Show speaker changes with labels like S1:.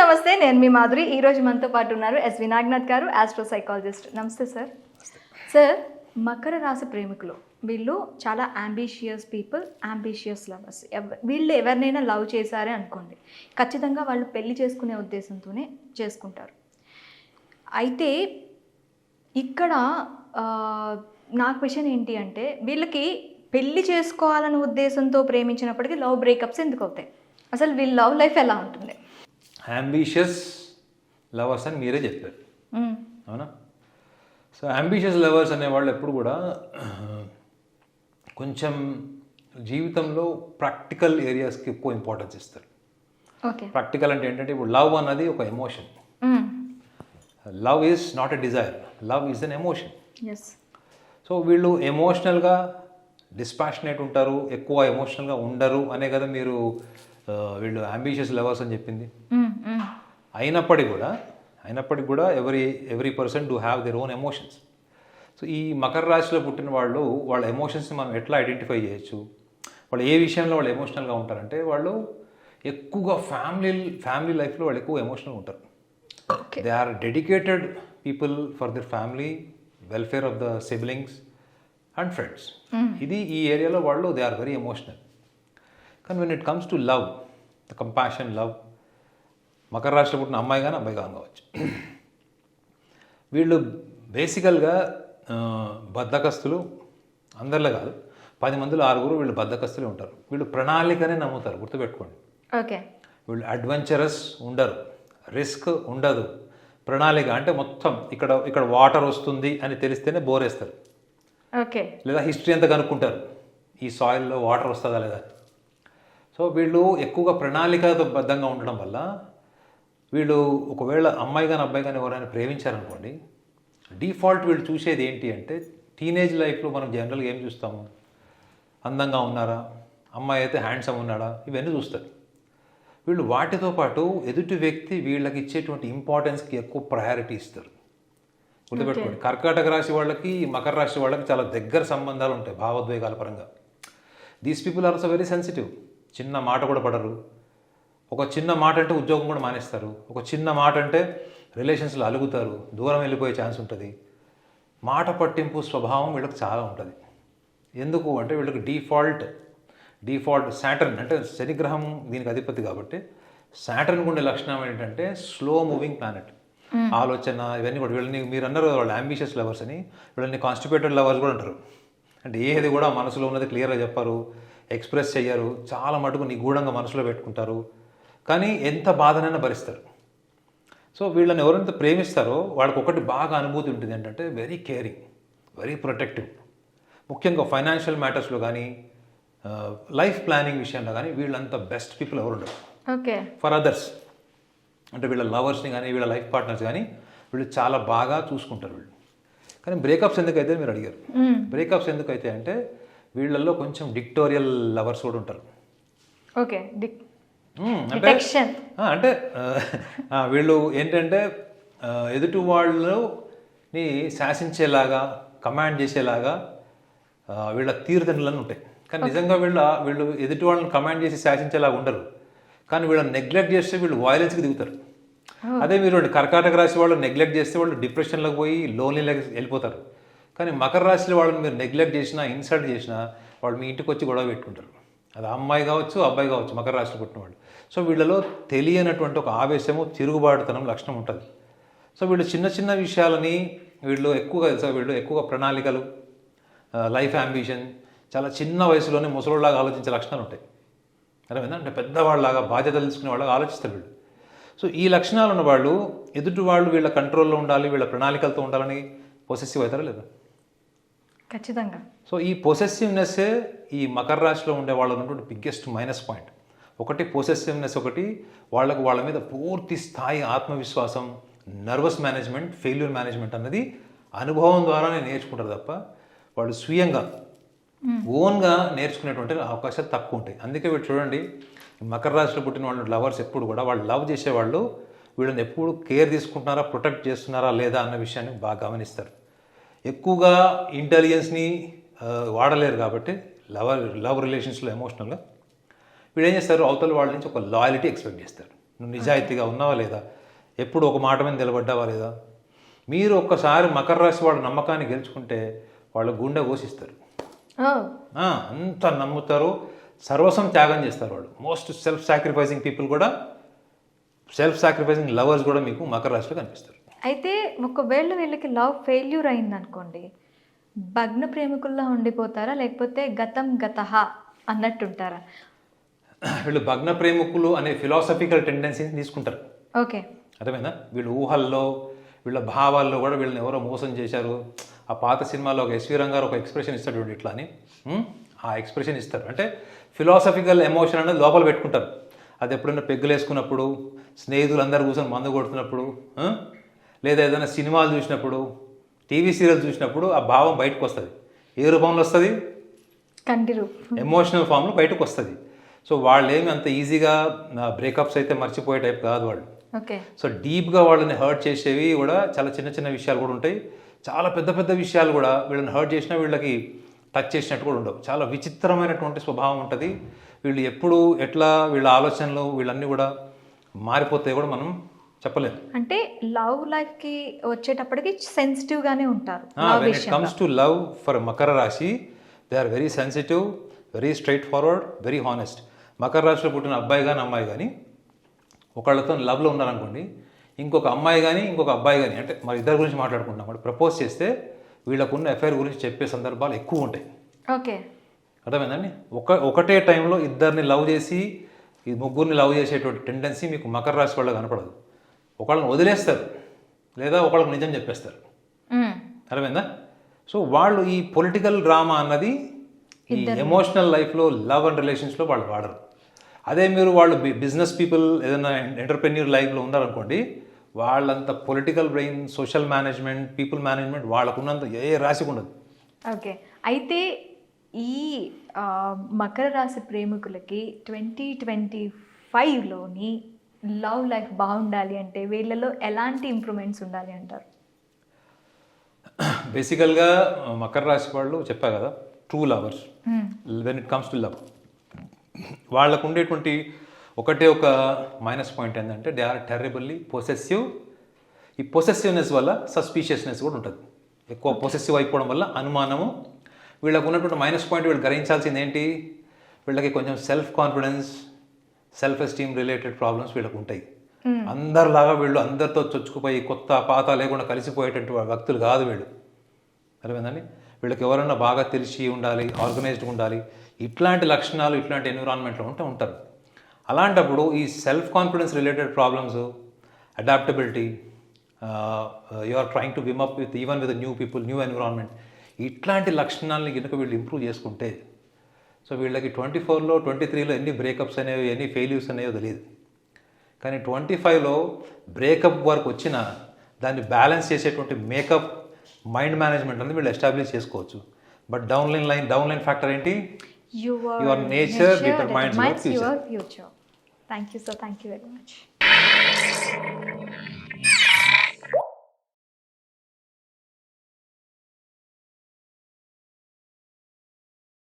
S1: నమస్తే. నేను మీ మాధురి. ఈ రోజు మనతో పాటు ఉన్నారు ఎస్ వినాగ్నాథ్ గారు ఆస్ట్రో సైకాలజిస్ట్ నమస్తే సార్. సార్ మకర రాశి ప్రేమికులు వీళ్ళు చాలా అంబిషియస్ పీపుల్ అంబిషియస్ లవర్స్ వీళ్ళు ఎవరినైనా లవ్ చేశారే అనుకోండి ఖచ్చితంగా వాళ్ళు పెళ్ళి చేసుకునే ఉద్దేశంతోనే చేసుకుంటారు. అయితే ఇక్కడ నా క్వశ్చన్ ఏంటి అంటే వీళ్ళకి పెళ్ళి చేసుకోవాలనే ఉద్దేశంతో ప్రేమించినప్పటికీ లవ్ బ్రేకప్స్ ఎందుకు అవుతాయి అసలు వీళ్ళ లవ్ లైఫ్ ఎలా ఉంటుంది?
S2: అంబిషియస్ లవర్స్ అని మీరే చెప్పారు. అవునా? సో అంబిషియస్ లవర్స్ అనేవాళ్ళు ఎప్పుడు కూడా కొంచెం జీవితంలో ప్రాక్టికల్ ఏరియాస్కి ఎక్కువ ఇంపార్టెన్స్ ఇస్తారు. ప్రాక్టికల్ అంటే ఏంటంటే ఇప్పుడు లవ్ అన్నది ఒక emotion. Love is not a desire love is an emotion so వీళ్ళు ఎమోషనల్గా డిస్పాషనేట్ ఉంటారు ఎక్కువ ఎమోషనల్గా ఉండరు అనే కదా మీరు వీళ్ళు అంబిషియస్ లవర్స్ అని చెప్పింది. అయినప్పటికీ కూడా అయినప్పటికీ కూడా every every person do have their own emotions so ఈ మకర రాశిలో పుట్టిన వాళ్ళు వాళ్ళ ఎమోషన్స్ని మనం ఎట్లా ఐడెంటిఫై చేయొచ్చు? వాళ్ళు ఏ విషయంలో వాళ్ళు ఎమోషనల్గా ఉంటారంటే వాళ్ళు ఎక్కువగా ఫ్యామిలీ ఫ్యామిలీ లైఫ్లో వాళ్ళు ఎక్కువ ఎమోషనల్గా ఉంటారు. They are dedicated people for their family welfare of the siblings and friends ఇది ఈ ఏరియాలో వాళ్ళు దే ఆర్ వెరీ ఎమోషనల్ కానీ when it comes to love the compassion love Makar రాశిలో పుట్టిన అమ్మాయి కానీ అబ్బాయి కానీ కావచ్చు. వీళ్ళు బేసికల్గా బద్ధకస్తులు అందరిలో కాదు. పది మందిలో ఆరుగురు వీళ్ళు బద్ధకస్తులే ఉంటారు. వీళ్ళు ప్రణాళికనే నమ్ముతారు గుర్తుపెట్టుకోండి.
S1: ఓకే.
S2: వీళ్ళు అడ్వెంచరస్ ఉండరు రిస్క్ ఉండదు. ప్రణాళిక అంటే మొత్తం ఇక్కడ ఇక్కడ వాటర్ వస్తుంది అని తెలిస్తేనే బోరేస్తారు.
S1: ఓకే.
S2: లేదా హిస్టరీ అంతా కనుక్కుంటారు. ఈ సాయిల్లో వాటర్ వస్తుందా లేదా సో వీళ్ళు ఎక్కువగా ప్రణాళికతో బద్ధంగా ఉండడం వల్ల వీళ్ళు ఒకవేళ అమ్మాయి కానీ అబ్బాయి కానీ ఎవరైనా ప్రేమించారనుకోండి డిఫాల్ట్ వీళ్ళు చూసేది ఏంటి అంటే టీనేజ్ లైఫ్లో మనం జనరల్గా ఏం చూస్తాము? అందంగా ఉన్నారా? అమ్మాయి అయితే హ్యాండ్సమ్ ఉన్నాడా? ఇవన్నీ చూస్తారు. వీళ్ళు వాటితో పాటు ఎదుటి వ్యక్తి వీళ్ళకి ఇచ్చేటువంటి ఇంపార్టెన్స్కి ఎక్కువ ప్రయారిటీ ఇస్తారు. గుర్తుపెట్టుకోండి కర్కాటక రాశి వాళ్ళకి మకర రాశి వాళ్ళకి చాలా దగ్గర సంబంధాలు ఉంటాయి భావోద్వేగాల పరంగా. These people are also very sensitive చిన్న మాట కూడా పడరు. ఒక చిన్న మాట అంటే ఉద్యోగం కూడా మానేస్తారు. ఒక చిన్న మాట అంటే రిలేషన్స్లో అలుగుతారు. దూరం వెళ్ళిపోయే ఛాన్స్ ఉంటుంది. మాట పట్టింపు స్వభావం వీళ్ళకి చాలా ఉంటుంది. ఎందుకు అంటే వీళ్ళకి డిఫాల్ట్ డిఫాల్ట్ సాటర్న్ అంటే శనిగ్రహం దీనికి అధిపతి కాబట్టి సాటర్న్ ఉండే లక్షణం ఏంటంటే స్లో మూవింగ్ ప్లానెట్. ఆలోచన ఇవన్నీ కూడా వీళ్ళని మీరు అన్నారు వాళ్ళు అంబిషియస్ లవర్స్ అని. వీళ్ళని కాన్స్టిపేటెడ్ లవర్స్ కూడా అంటారు. అంటే ఏది కూడా మనసులో ఉన్నది క్లియర్గా చెప్పారు ఎక్స్ప్రెస్ చెయ్యరు చాలా మటుకు నిగూఢంగా మనసులో పెట్టుకుంటారు. కానీ ఎంత బాధనైనా భరిస్తారు. సో వీళ్ళని ఎవరైతే ప్రేమిస్తారో వాళ్ళకి ఒకటి బాగా అనుభూతి ఉంటుంది ఏంటంటే వెరీ కేరింగ్ వెరీ ప్రొటెక్టివ్ ముఖ్యంగా ఫైనాన్షియల్ మ్యాటర్స్లో కానీ లైఫ్ ప్లానింగ్ విషయంలో కానీ వీళ్ళంత బెస్ట్ పీపుల్ ఎవరు ఉండరు.
S1: ఓకే.
S2: ఫర్ అదర్స్ అంటే వీళ్ళ లవర్స్ని కానీ వీళ్ళ లైఫ్ పార్ట్నర్స్ కానీ వీళ్ళు చాలా బాగా చూసుకుంటారు వీళ్ళు. కానీ బ్రేకప్స్ ఎందుకైతే మీరు అడిగారు? బ్రేకప్స్ ఎందుకైతే అంటే వీళ్ళల్లో కొంచెం డిక్టోరియల్ లవర్స్ కూడా ఉంటారు.
S1: ఓకే
S2: అంటే అంటే వీళ్ళు ఏంటంటే ఎదుటి వాళ్ళని శాసించేలాగా కమాండ్ చేసేలాగా వీళ్ళ తీరుదండలను ఉంటాయి. కానీ నిజంగా వీళ్ళ వీళ్ళు ఎదుటి వాళ్ళని కమాండ్ చేసి శాసించేలాగా ఉండరు. కానీ వీళ్ళని నెగ్లెక్ట్ చేస్తే వీళ్ళు వైలెన్స్కి దిగుతారు. అదే మీరు కర్కాటక రాశి వాళ్ళు నెగ్లెక్ట్ చేస్తే వాళ్ళు డిప్రెషన్లోకి పోయి లోన్లీలోకి వెళ్ళిపోతారు. కానీ మకర రాశిలో వాళ్ళని మీరు నెగ్లెక్ట్ చేసినా ఇన్సల్ట్ చేసినా వాళ్ళు మీ ఇంటికి వచ్చి గొడవ పెట్టుకుంటారు. అది అమ్మాయి కావచ్చు అబ్బాయి కావచ్చు మకర రాశిలో పుట్టిన వాళ్ళు. సో వీళ్ళలో తెలియనటువంటి ఒక ఆవేశము తిరుగుబాటుతనం లక్షణం ఉంటుంది. సో వీళ్ళు చిన్న చిన్న విషయాలని వీళ్ళు ఎక్కువగా తెలుసా? వీళ్ళు ఎక్కువగా ప్రణాళికలు లైఫ్ అంబిషన్ చాలా చిన్న వయసులోనే ముసలోళ్ళలాగా ఆలోచించే లక్షణాలు ఉంటాయి. అర్థమైందా? అంటే పెద్దవాళ్ళలాగా బాధ్యతలు తీసుకునే వాళ్ళగా ఆలోచిస్తారు వీళ్ళు. సో ఈ లక్షణాలు ఉన్న వాళ్ళు ఎదుటి వాళ్ళు వీళ్ళ కంట్రోల్లో ఉండాలి వీళ్ళ ప్రణాళికలతో ఉండాలని పొసెసివ్ అవుతారా లేదా?
S1: ఖచ్చితంగా.
S2: సో ఈ పొసెసివ్నెస్సే ఈ మకర రాశిలో ఉండే వాళ్ళ ఉన్నటువంటి బిగ్గెస్ట్ మైనస్ పాయింట్ ఒకటి పొసెసివ్నెస్ ఒకటి వాళ్ళకు వాళ్ళ మీద పూర్తి స్థాయి ఆత్మవిశ్వాసం నర్వస్ మేనేజ్మెంట్ ఫెయిల్యూర్ మేనేజ్మెంట్ అన్నది అనుభవం ద్వారానే నేర్చుకుంటారు తప్ప వాళ్ళు స్వీయంగా ఓన్గా నేర్చుకునేటువంటి అవకాశాలు తక్కువ ఉంటాయి. అందుకే వీళ్ళు చూడండి మకర రాశిలో పుట్టిన వాళ్ళు లవర్స్ ఎప్పుడు కూడా వాళ్ళు లవ్ చేసేవాళ్ళు వీళ్ళని ఎప్పుడు కేర్ తీసుకుంటున్నారా ప్రొటెక్ట్ చేస్తున్నారా లేదా అన్న విషయాన్ని బాగా గమనిస్తారు. ఎక్కువగా ఇంటెలిజెన్స్ని వాడలేరు కాబట్టి లవ్ లవ్ రిలేషన్స్లో ఎమోషనల్గా వీళ్ళు ఏం చేస్తారు అవతల వాళ్ళ నుంచి ఒక లాయల్టీ ఎక్స్పెక్ట్ చేస్తారు. నువ్వు నిజాయితీగా ఉన్నావా లేదా ఎప్పుడు ఒక మాట మీద నిలబడ్డావా లేదా? మీరు ఒక్కసారి మకర రాశి వాళ్ళ నమ్మకాన్ని గెలుచుకుంటే వాళ్ళు గుండె ఆ, అంత నమ్ముతారు. సర్వస్వం త్యాగం చేస్తారు వాళ్ళు. మోస్ట్ సెల్ఫ్ సాక్రిఫైసింగ్ పీపుల్ కూడా సెల్ఫ్ సాక్రిఫైసింగ్ లవర్స్ కూడా మీకు మకర రాశిలో కనిపిస్తారు.
S1: అయితే ఒకవేళ వీళ్ళకి లవ్ ఫెయిల్యూర్ అయింది అనుకోండి భగ్న ప్రేమికుల్లా ఉండిపోతారా? లేకపోతే గతం గతహ అన్నట్టుంటారా?
S2: వీళ్ళు భగ్న ప్రేమికులు అనే ఫిలాసఫికల్ టెండెన్సీని తీసుకుంటారు.
S1: ఓకే.
S2: అర్థమైందా? వీళ్ళు ఊహల్లో వీళ్ళ భావాల్లో కూడా వీళ్ళని ఎవరో మోసం చేశారు. ఆ పాత సినిమాలో ఒక ఎస్వీ రంగారు ఒక ఎక్స్ప్రెషన్ ఇస్తాడు ఇట్లా అని. ఆ ఎక్స్ప్రెషన్ ఇస్తారు. అంటే ఫిలాసఫికల్ ఎమోషన్ అనేది లోపల పెట్టుకుంటారు. అది ఎప్పుడైనా పెగ్గులు వేసుకున్నప్పుడు స్నేహితులు అందరు కూర్చొని మందు కొడుతున్నప్పుడు? లేదా ఏదైనా సినిమాలు చూసినప్పుడు టీవీ సీరియల్ చూసినప్పుడు ఆ భావం బయటకు వస్తుంది ఏ రూపంలో వస్తుంది?
S1: కంటిరు
S2: ఎమోషనల్ ఫామ్లో బయటకు వస్తుంది సో వాళ్ళు ఏమి అంత ఈజీగా బ్రేకప్స్ అయితే మర్చిపోయే టైప్ కాదు వాళ్ళు.
S1: ఓకే.
S2: సో డీప్గా వాళ్ళని హర్ట్ చేసేవి కూడా చాలా చిన్న చిన్న విషయాలు కూడా ఉంటాయి. చాలా పెద్ద పెద్ద విషయాలు కూడా వీళ్ళని హర్ట్ చేసినా వీళ్ళకి టచ్ చేసినట్టు కూడా ఉండవు. చాలా విచిత్రమైనటువంటి స్వభావం ఉంటుంది. వీళ్ళు ఎప్పుడు ఎట్లా వీళ్ళ ఆలోచనలు వీళ్ళన్నీ కూడా మారిపోతాయి కూడా మనం చెప్పలేము
S1: అంటే లవ్ లైఫ్కి వచ్చేటప్పటికి సెన్సిటివ్ గానే ఉంటారు
S2: when it comes to love for Makar రాశి they are very sensitive very straight forward very honest Makar రాశిలో పుట్టిన అబ్బాయి కానీ అమ్మాయి కానీ ఒకళ్ళతో లవ్లో ఉన్నారనుకోండి ఇంకొక అమ్మాయి కానీ ఇంకొక అబ్బాయి కానీ అంటే మరి ఇద్దరి గురించి మాట్లాడుకుంటున్నాం. ప్రపోజ్ చేస్తే వీళ్ళకున్న ఎఫ్ఐఆర్ గురించి చెప్పే సందర్భాలు ఎక్కువ ఉంటాయి.
S1: ఓకే.
S2: అర్థమైందండి? ఒక ఒకటే టైంలో ఇద్దరిని లవ్ చేసి ఈ ముగ్గురిని లవ్ చేసేటువంటి టెండెన్సీ మీకు మకర రాశి వాళ్ళకి కనపడదు. ఒకళ్ళని వదిలేస్తారు లేదా ఒకళ్ళకి నిజం చెప్పేస్తారు. అర్థమైందా? సో వాళ్ళు ఈ పొలిటికల్ డ్రామా అన్నది ఈ ఎమోషనల్ లైఫ్లో లవ్ అండ్ రిలేషన్స్లో వాళ్ళు వాడరు. అదే మీరు వాళ్ళు బిజినెస్ పీపుల్ ఏదైనా ఎంటర్ప్రెన్యూర్ లైఫ్లో ఉన్నారనుకోండి వాళ్ళంత political brain social management people management వాళ్ళకున్నంత ఏ రాశికి ఉండదు.
S1: ఓకే. అయితే ఈ మకర రాశి ప్రేమికులకి ట్వంటీ ట్వంటీ ఫైవ్లోని లవ్ లైఫ్ బాగుండాలి అంటే వీళ్ళలో ఎలాంటి ఇంప్రూవ్మెంట్స్ ఉండాలి అంటారు?
S2: బేసికల్గా మకర రాశి వాళ్ళు చెప్పా కదా true lovers when it comes to love వాళ్ళకు ఉండేటువంటి ఒకటే ఒక మైనస్ పాయింట్ ఏంటంటే దే ఆర్ టెర్రబుల్లీ పొసెసివ్ ఈ పొసెసివ్నెస్ వల్ల సస్పీషియస్నెస్ కూడా ఉంటుంది. ఎక్కువ పొసెసివ్ అయిపోవడం వల్ల అనుమానము. వీళ్ళకు ఉన్నటువంటి మైనస్ పాయింట్ వీళ్ళు గ్రహించాల్సింది ఏంటి? వీళ్ళకి కొంచెం self confidence self esteem related problems వీళ్ళకు ఉంటాయి. అందరిలాగా వీళ్ళు అందరితో చొచ్చుకుపోయి కొత్త పాత లేకుండా కలిసిపోయేటటువంటి వ్యక్తులు కాదు వీళ్ళు. అర్థమైందండి? వీళ్ళకి ఎవరన్నా బాగా తెలిసి ఉండాలి ఆర్గనైజ్డ్గా ఉండాలి ఇట్లాంటి లక్షణాలు ఇట్లాంటి ఎన్విరాన్మెంట్లో ఉంటే ఉంటారు. అలాంటప్పుడు ఈ self confidence related problems adaptability you are trying to vim up with even with new people new environment ఇట్లాంటి లక్షణాలని కనుక వీళ్ళు ఇంప్రూవ్ చేసుకుంటే సో వీళ్ళకి ట్వంటీ ఫోర్లో ట్వంటీ త్రీలో ఎన్ని బ్రేకప్స్ అనేవి ఎన్ని ఫెయిల్యూర్స్ అనేవి తెలియదు. కానీ ట్వంటీ ఫైవ్లో బ్రేకప్ వర్క్ వచ్చిన దాన్ని బ్యాలెన్స్ చేసేటువంటి మేకప్ మైండ్ మేనేజ్మెంట్ అనేది వీళ్ళు ఎస్టాబ్లిష్ చేసుకోవచ్చు. But down line line down line factor ఏంటి?
S1: Your,
S2: Your nature determines your future.
S1: your future. Thank you, sir. Thank you very much.